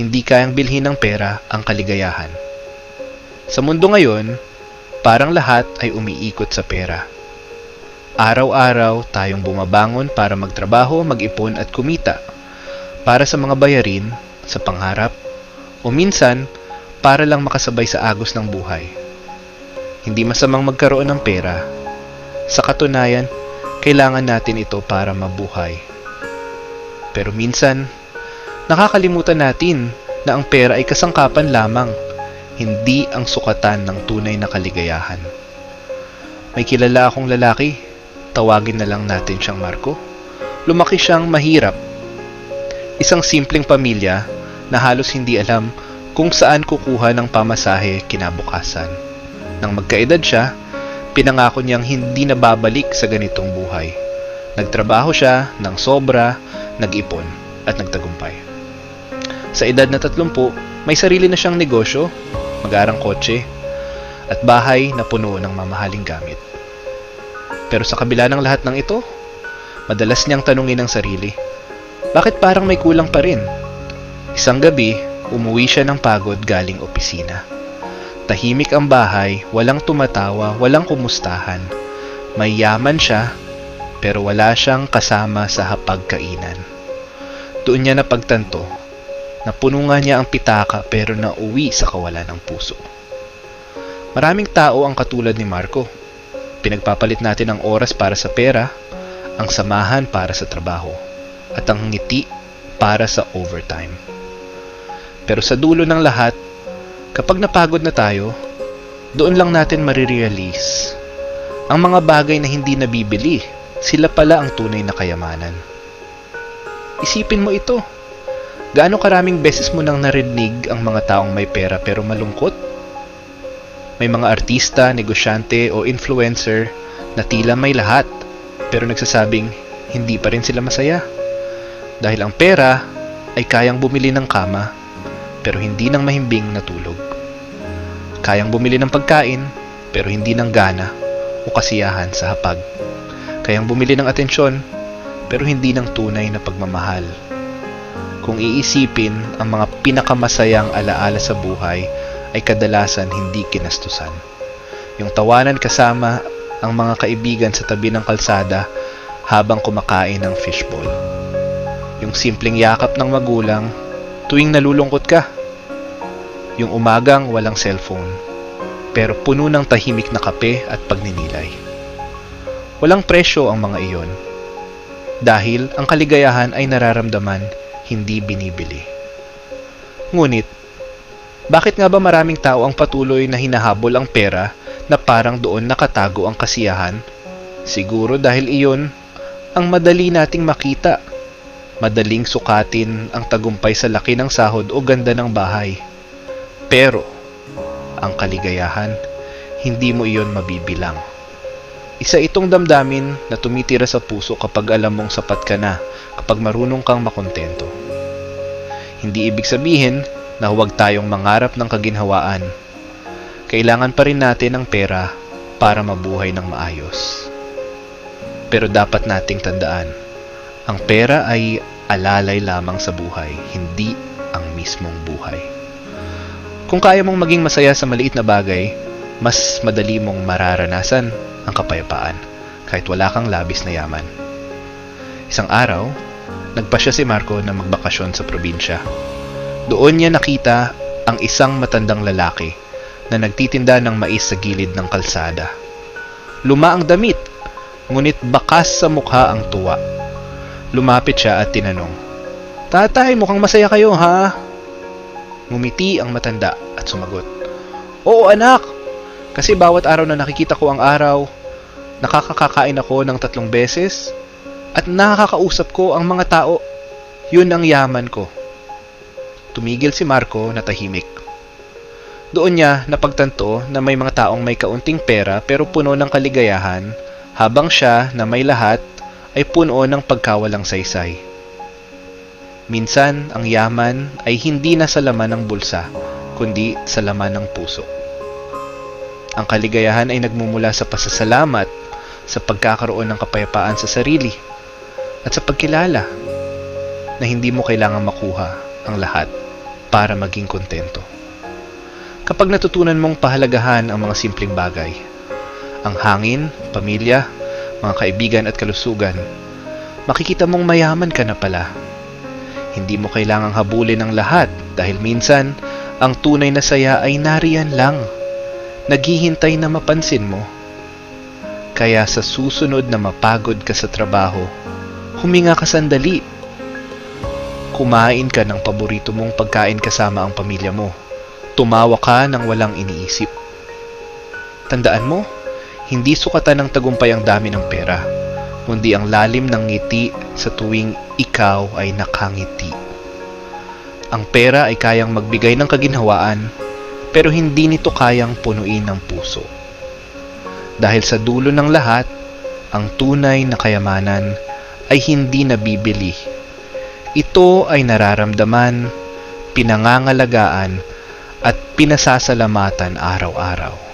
hindi kayang bilhin ng pera ang kaligayahan. Sa mundo ngayon, parang lahat ay umiikot sa pera. Araw-araw tayong bumabangon para magtrabaho, mag-ipon at kumita para sa mga bayarin, sa pangarap, o minsan para lang makasabay sa agos ng buhay. Hindi masamang magkaroon ng pera. Sa katunayan, kailangan natin ito para mabuhay. Pero minsan, nakakalimutan natin na ang pera ay kasangkapan lamang, hindi ang sukatan ng tunay na kaligayahan. May kilala akong lalaki, tawagin na lang natin siyang Marco. Lumaki siyang mahirap. Isang simpleng pamilya na halos hindi alam kung saan kukuha ng pamasahe kinabukasan. Nang magkaedad siya, pinangako niyang hindi na babalik sa ganitong buhay. Nagtrabaho siya ng sobra, nag-ipon, at nagtagumpay. Sa edad na 30, may sarili na siyang negosyo, mag-arang kotse, at bahay na puno ng mamahaling gamit. Pero sa kabila ng lahat ng ito, madalas niyang tanungin ang sarili, bakit parang may kulang pa rin? Isang gabi, umuwi siya ng pagod galing opisina. Tahimik ang bahay, walang tumatawa, walang kumustahan. May yaman siya, pero wala siyang kasama sa hapagkainan. Doon niya napagtanto na puno nga niya ang pitaka pero nauwi sa kawalan ng puso. Maraming tao ang katulad ni Marco. Pinagpapalit natin ang oras para sa pera, ang samahan para sa trabaho, at ang ngiti para sa overtime. Pero sa dulo ng lahat, kapag napagod na tayo, doon lang natin marirealize ang mga bagay na hindi nabibili, sila pala ang tunay na kayamanan. Isipin mo ito. Gaano karaming beses mo nang narinig ang mga taong may pera pero malungkot? May mga artista, negosyante o influencer na tila may lahat pero nagsasabing hindi pa rin sila masaya. Dahil ang pera ay kayang bumili ng kama pero hindi ng mahimbing na tulog. Kayang bumili ng pagkain pero hindi ng gana o kasiyahan sa hapag. Kayang bumili ng atensyon pero hindi ng tunay na pagmamahal. Kung iisipin, ang mga pinakamasayang alaala sa buhay ay kadalasan hindi kinastusan. Yung tawanan kasama ang mga kaibigan sa tabi ng kalsada habang kumakain ng fishball. Yung simpleng yakap ng magulang tuwing nalulungkot ka. Yung umagang walang cellphone, pero puno ng tahimik na kape at pagninilay. Walang presyo ang mga iyon, dahil ang kaligayahan ay nararamdaman, hindi binibili. Ngunit, bakit nga ba maraming tao ang patuloy na hinahabol ang pera na parang doon nakatago ang kasiyahan? Siguro dahil iyon ang madali nating makita Madaling sukatin ang tagumpay sa laki ng sahod o ganda ng bahay. Pero, ang kaligayahan, hindi mo iyon mabibilang. Isa itong damdamin na tumitira sa puso kapag alam mong sapat ka na, kapag marunong kang makontento. Hindi ibig sabihin na huwag tayong mangarap ng kaginhawaan. Kailangan pa rin natin ang pera para mabuhay ng maayos. Pero dapat nating tandaan, ang pera ay alalay lamang sa buhay, hindi ang mismong buhay. Kung kaya mong maging masaya sa maliit na bagay, mas madali mong mararanasan ang kapayapaan kahit wala kang labis na yaman. Isang araw, nagpasya si Marco na magbakasyon sa probinsya. Doon niya nakita ang isang matandang lalaki na nagtitinda ng mais sa gilid ng kalsada. Luma ang damit, ngunit bakas sa mukha ang tuwa Lumapit siya at tinanong, Tatay, mukhang masaya kayo, ha? Ngumiti ang matanda at sumagot, Oo anak, kasi bawat araw na nakikita ko ang araw, nakakakain ako ng tatlong beses, at nakakausap ko ang mga tao. Yun ang yaman ko. Tumigil si Marco na tahimik. Doon niya napagtanto na may mga taong may kaunting pera pero puno ng kaligayahan, habang siya na may lahat ay puno ng pagkawalang saysay. Minsan, ang yaman ay hindi na sa laman ng bulsa, kundi sa laman ng puso. Ang kaligayahan ay nagmumula sa pasasalamat, sa pagkakaroon ng kapayapaan sa sarili, at sa pagkilala na hindi mo kailangang makuha ang lahat para maging kontento. Kapag natutunan mong pahalagahan ang mga simpleng bagay, ang hangin, pamilya, mga kaibigan at kalusugan, makikita mong mayaman ka na pala. Hindi mo kailangang habulin ang lahat dahil minsan ang tunay na saya ay nariyan lang. Naghihintay na mapansin mo. Kaya sa susunod na mapagod ka sa trabaho, huminga ka sandali. Kumain ka ng paborito mong pagkain kasama ang pamilya mo. Tumawa ka ng walang iniisip. Tandaan mo, hindi sukatan ng tagumpay ang dami ng pera, kundi ang lalim ng ngiti sa tuwing ikaw ay nakangiti. Ang pera ay kayang magbigay ng kaginhawaan, pero hindi nito kayang punuin ng puso. Dahil sa dulo ng lahat, ang tunay na kayamanan ay hindi nabibili. Ito ay nararamdaman, pinangangalagaan, at pinasasalamatan araw-araw.